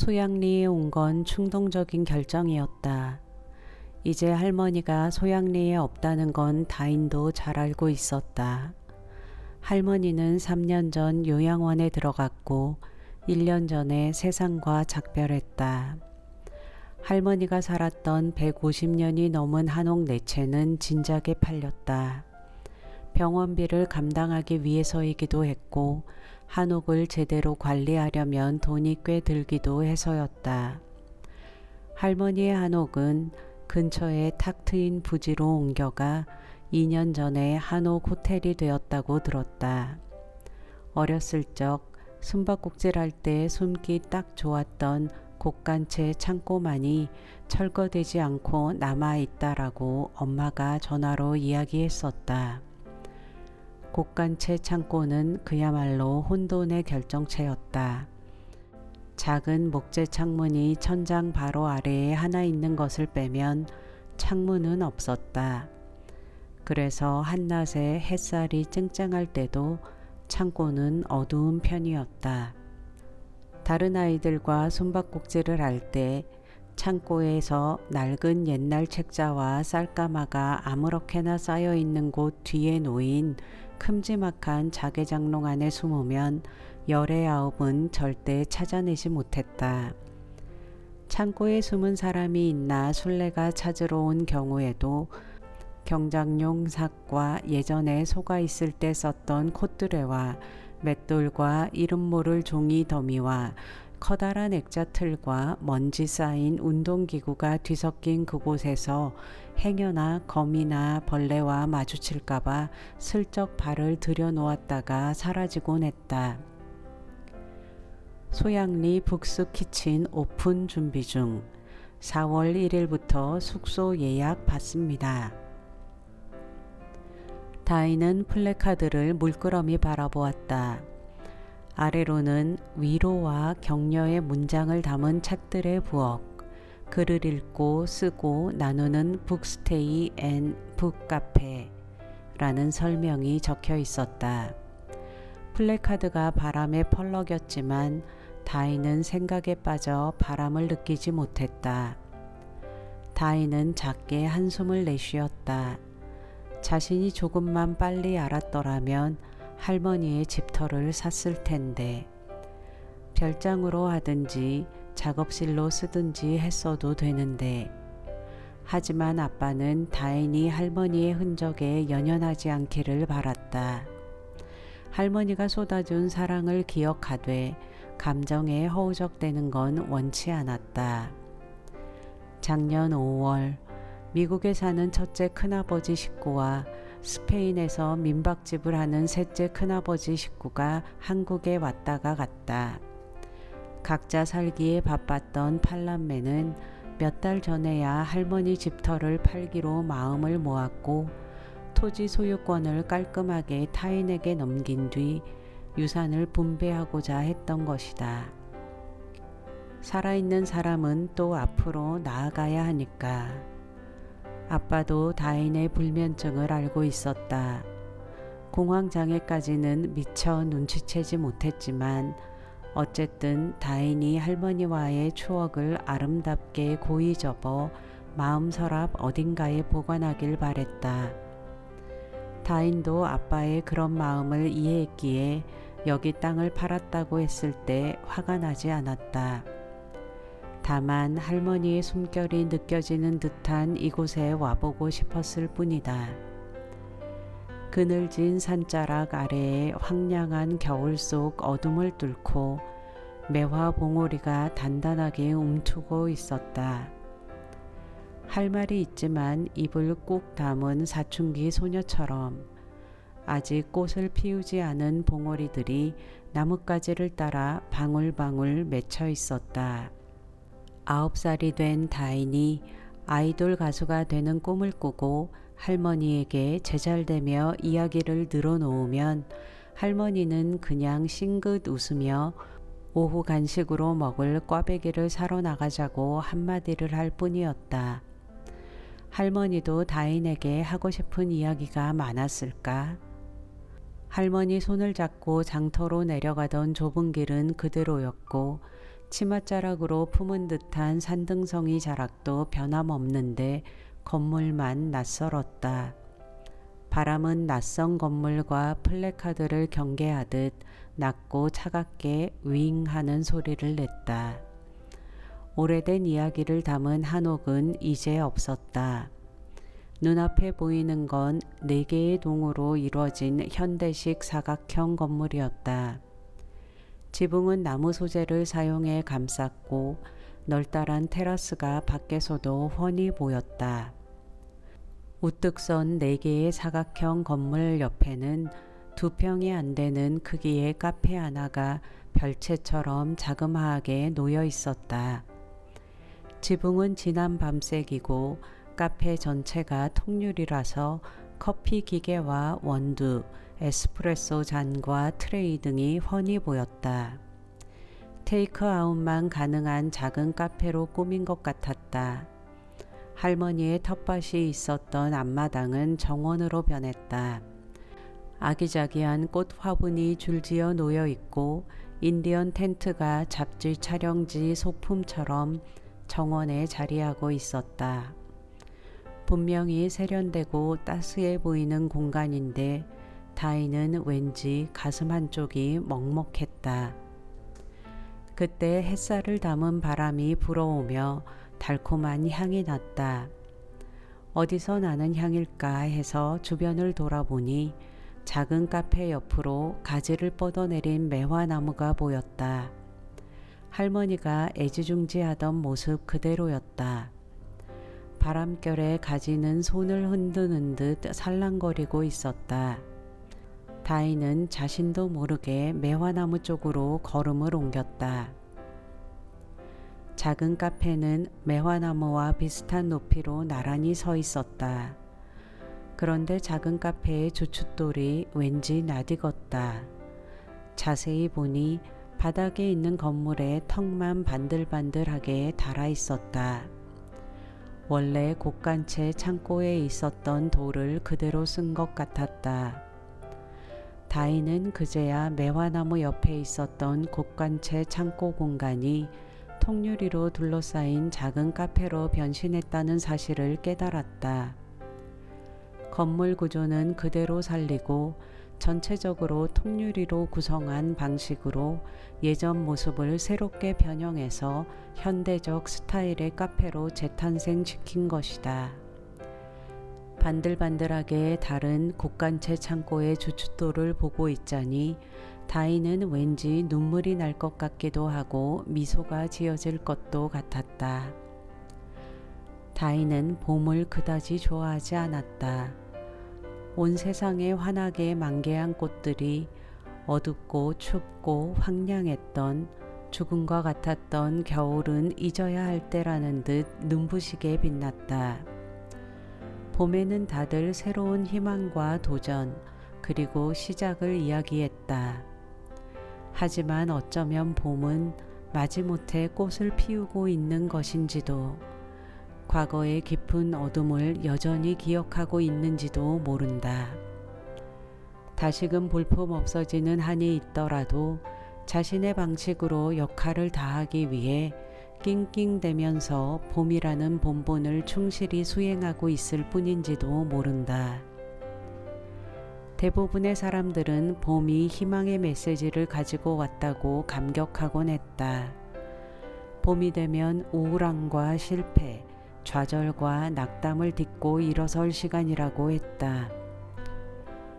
소양리에 온 건 충동적인 결정이었다. 이제 할머니가 소양리에 없다는 건 다인도 잘 알고 있었다. 할머니는 3년 전 요양원에 들어갔고 1년 전에 세상과 작별했다. 할머니가 살았던 150년이 넘은 한옥 네 채는 진작에 팔렸다. 병원비를 감당하기 위해서이기도 했고 한옥을 제대로 관리하려면 돈이 꽤 들기도 해서였다. 할머니의 한옥은 근처에 탁 트인 부지로 옮겨가 2년 전에 한옥 호텔이 되었다고 들었다. 어렸을 적 숨바꼭질 할 때 숨기 딱 좋았던 곡간채 창고만이 철거되지 않고 남아 있다라고 엄마가 전화로 이야기했었다. 곡간채 창고는 그야말로 혼돈의 결정체였다. 작은 목재 창문이 천장 바로 아래에 하나 있는 것을 빼면 창문은 없었다. 그래서 한낮에 햇살이 쨍쨍할 때도 창고는 어두운 편이었다. 다른 아이들과 숨바꼭질을 할 때 창고에서 낡은 옛날 책자와 쌀가마가 아무렇게나 쌓여 있는 곳 뒤에 놓인 큼지막한 자개장롱 안에 숨으면 열의 아홉은 절대 찾아내지 못했다. 창고에 숨은 사람이 있나 술래가 찾으러 온 경우에도 경장용 삭과 예전에 소가 있을 때 썼던 콧뚜레와 맷돌과 이름 모를 종이 더미와 커다란 액자 틀과 먼지 쌓인 운동기구가 뒤섞인 그곳에서 행여나 거미나 벌레와 마주칠까봐 슬쩍 발을 들여놓았다가 사라지곤 했다. 소양리 북스 키친 오픈 준비 중 4월 1일부터 숙소 예약 받습니다. 다이는 플래카드를 물끄러미 바라보았다. 아래로는 위로와 격려의 문장을 담은 책들의 부엌, 글을 읽고 쓰고 나누는 북스테이 앤 북카페라는 설명이 적혀 있었다. 플래카드가 바람에 펄럭였지만 다이는 생각에 빠져 바람을 느끼지 못했다. 다이는 작게 한숨을 내쉬었다. 자신이 조금만 빨리 알았더라면 할머니의 집터를 샀을 텐데 별장으로 하든지 작업실로 쓰든지 했어도 되는데 하지만 아빠는 다행히 할머니의 흔적에 연연하지 않기를 바랐다. 할머니가 쏟아준 사랑을 기억하되 감정에 허우적대는 건 원치 않았다. 작년 5월 미국에 사는 첫째 큰아버지 식구와 스페인에서 민박집을 하는 셋째 큰아버지 식구가 한국에 왔다가 갔다. 각자 살기에 바빴던 팔남매는 몇 달 전에야 할머니 집터를 팔기로 마음을 모았고 토지 소유권을 깔끔하게 타인에게 넘긴 뒤 유산을 분배하고자 했던 것이다. 살아있는 사람은 또 앞으로 나아가야 하니까. 아빠도 다인의 불면증을 알고 있었다. 공황장애까지는 미처 눈치채지 못했지만 어쨌든 다인이 할머니와의 추억을 아름답게 고이 접어 마음 서랍 어딘가에 보관하길 바랬다. 다인도 아빠의 그런 마음을 이해했기에 여기 땅을 팔았다고 했을 때 화가 나지 않았다. 다만 할머니의 숨결이 느껴지는 듯한 이곳에 와보고 싶었을 뿐이다. 그늘진 산자락 아래에 황량한 겨울 속 어둠을 뚫고 매화 봉오리가 단단하게 움트고 있었다. 할 말이 있지만 입을 꾹 담은 사춘기 소녀처럼 아직 꽃을 피우지 않은 봉오리들이 나뭇가지를 따라 방울방울 맺혀 있었다. 아홉 살이 된 다인이 아이돌 가수가 되는 꿈을 꾸고 할머니에게 제잘되며 이야기를 늘어놓으면 할머니는 그냥 싱긋 웃으며 오후 간식으로 먹을 꽈배기를 사러 나가자고 한마디를 할 뿐이었다. 할머니도 다인에게 하고 싶은 이야기가 많았을까? 할머니 손을 잡고 장터로 내려가던 좁은 길은 그대로였고 치맛자락으로 품은 듯한 산등성이 자락도 변함없는데 건물만 낯설었다. 바람은 낯선 건물과 플래카드를 경계하듯 낮고 차갑게 윙 하는 소리를 냈다. 오래된 이야기를 담은 한옥은 이제 없었다. 눈앞에 보이는 건 네 개의 동으로 이루어진 현대식 사각형 건물이었다. 지붕은 나무 소재를 사용해 감쌌고 널따란 테라스가 밖에서도 훤히 보였다. 우뚝 선네 개의 사각형 건물 옆에는 두 평이 안 되는 크기의 카페 하나가 별채처럼 자그마하게 놓여 있었다. 지붕은 진한 밤색이고 카페 전체가 통유리라서 커피 기계와 원두, 에스프레소 잔과 트레이 등이 훤히 보였다. 테이크아웃만 가능한 작은 카페로 꾸민 것 같았다. 할머니의 텃밭이 있었던 앞마당은 정원으로 변했다. 아기자기한 꽃 화분이 줄지어 놓여 있고 인디언 텐트가 잡지 촬영지 소품처럼 정원에 자리하고 있었다. 분명히 세련되고 따스해 보이는 공간인데 다이는 왠지 가슴 한쪽이 먹먹했다. 그때 햇살을 담은 바람이 불어오며 달콤한 향이 났다. 어디서 나는 향일까 해서 주변을 돌아보니 작은 카페 옆으로 가지를 뻗어내린 매화나무가 보였다. 할머니가 애지중지하던 모습 그대로였다. 바람결에 가지는 손을 흔드는 듯 살랑거리고 있었다. 다이는 자신도 모르게 매화나무 쪽으로 걸음을 옮겼다. 작은 카페는 매화나무와 비슷한 높이로 나란히 서 있었다. 그런데 작은 카페의 주춧돌이 왠지 낯익었다. 자세히 보니 바닥에 있는 건물에 턱만 반들반들하게 달아 있었다. 원래 곡간채 창고에 있었던 돌을 그대로 쓴 것 같았다. 다이는 그제야 매화나무 옆에 있었던 곡간채 창고 공간이 통유리로 둘러싸인 작은 카페로 변신했다는 사실을 깨달았다. 건물 구조는 그대로 살리고 전체적으로 통유리로 구성한 방식으로 예전 모습을 새롭게 변형해서 현대적 스타일의 카페로 재탄생시킨 것이다. 반들반들하게 다른 곡간채 창고의 주춧돌을 보고 있자니 다이는 왠지 눈물이 날 것 같기도 하고 미소가 지어질 것도 같았다. 다이는 봄을 그다지 좋아하지 않았다. 온 세상에 환하게 만개한 꽃들이 어둡고 춥고 황량했던 죽음과 같았던 겨울은 잊어야 할 때라는 듯 눈부시게 빛났다. 봄에는 다들 새로운 희망과 도전, 그리고 시작을 이야기했다. 하지만 어쩌면 봄은 마지못해 꽃을 피우고 있는 것인지도 과거의 깊은 어둠을 여전히 기억하고 있는지도 모른다. 다시금 볼품 없어지는 한이 있더라도 자신의 방식으로 역할을 다하기 위해 낑낑대면서 봄이라는 본분을 충실히 수행하고 있을 뿐인지도 모른다. 대부분의 사람들은 봄이 희망의 메시지를 가지고 왔다고 감격하곤 했다. 봄이 되면 우울함과 실패, 좌절과 낙담을 딛고 일어설 시간이라고 했다.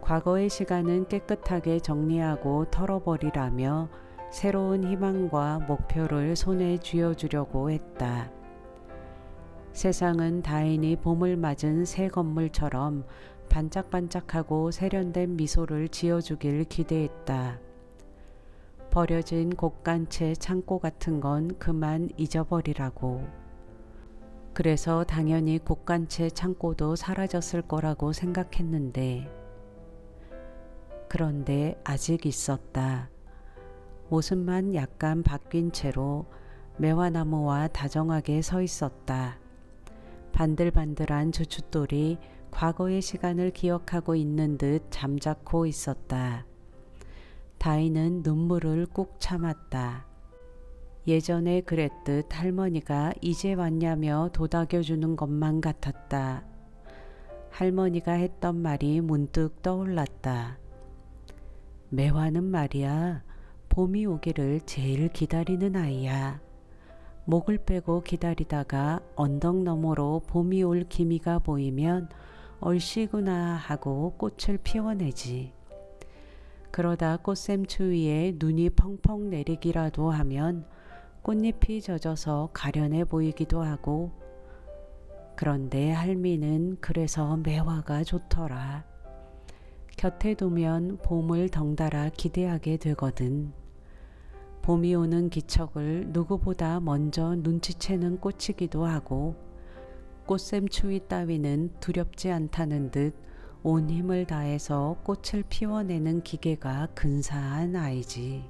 과거의 시간은 깨끗하게 정리하고 털어버리라며 새로운 희망과 목표를 손에 쥐어주려고 했다. 세상은 다행히 봄을 맞은 새 건물처럼 반짝반짝하고 세련된 미소를 지어주길 기대했다. 버려진 곡간채 창고 같은 건 그만 잊어버리라고. 그래서 당연히 곡간채 창고도 사라졌을 거라고 생각했는데, 그런데 아직 있었다. 모습만 약간 바뀐 채로 매화나무와 다정하게 서 있었다. 반들반들한 주춧돌이 과거의 시간을 기억하고 있는 듯 잠자코 있었다. 다이는 눈물을 꾹 참았다. 예전에 그랬듯 할머니가 이제 왔냐며 도닥여주는 것만 같았다. 할머니가 했던 말이 문득 떠올랐다. 매화는 말이야, 봄이 오기를 제일 기다리는 아이야. 목을 빼고 기다리다가 언덕 너머로 봄이 올 기미가 보이면 얼씨구나 하고 꽃을 피워내지. 그러다 꽃샘 추위에 눈이 펑펑 내리기라도 하면 꽃잎이 젖어서 가련해 보이기도 하고 그런데 할미는 그래서 매화가 좋더라. 곁에 두면 봄을 덩달아 기대하게 되거든. 봄이 오는 기척을 누구보다 먼저 눈치채는 꽃이기도 하고 꽃샘 추위 따위는 두렵지 않다는 듯 온 힘을 다해서 꽃을 피워내는 기계가 근사한 아이지.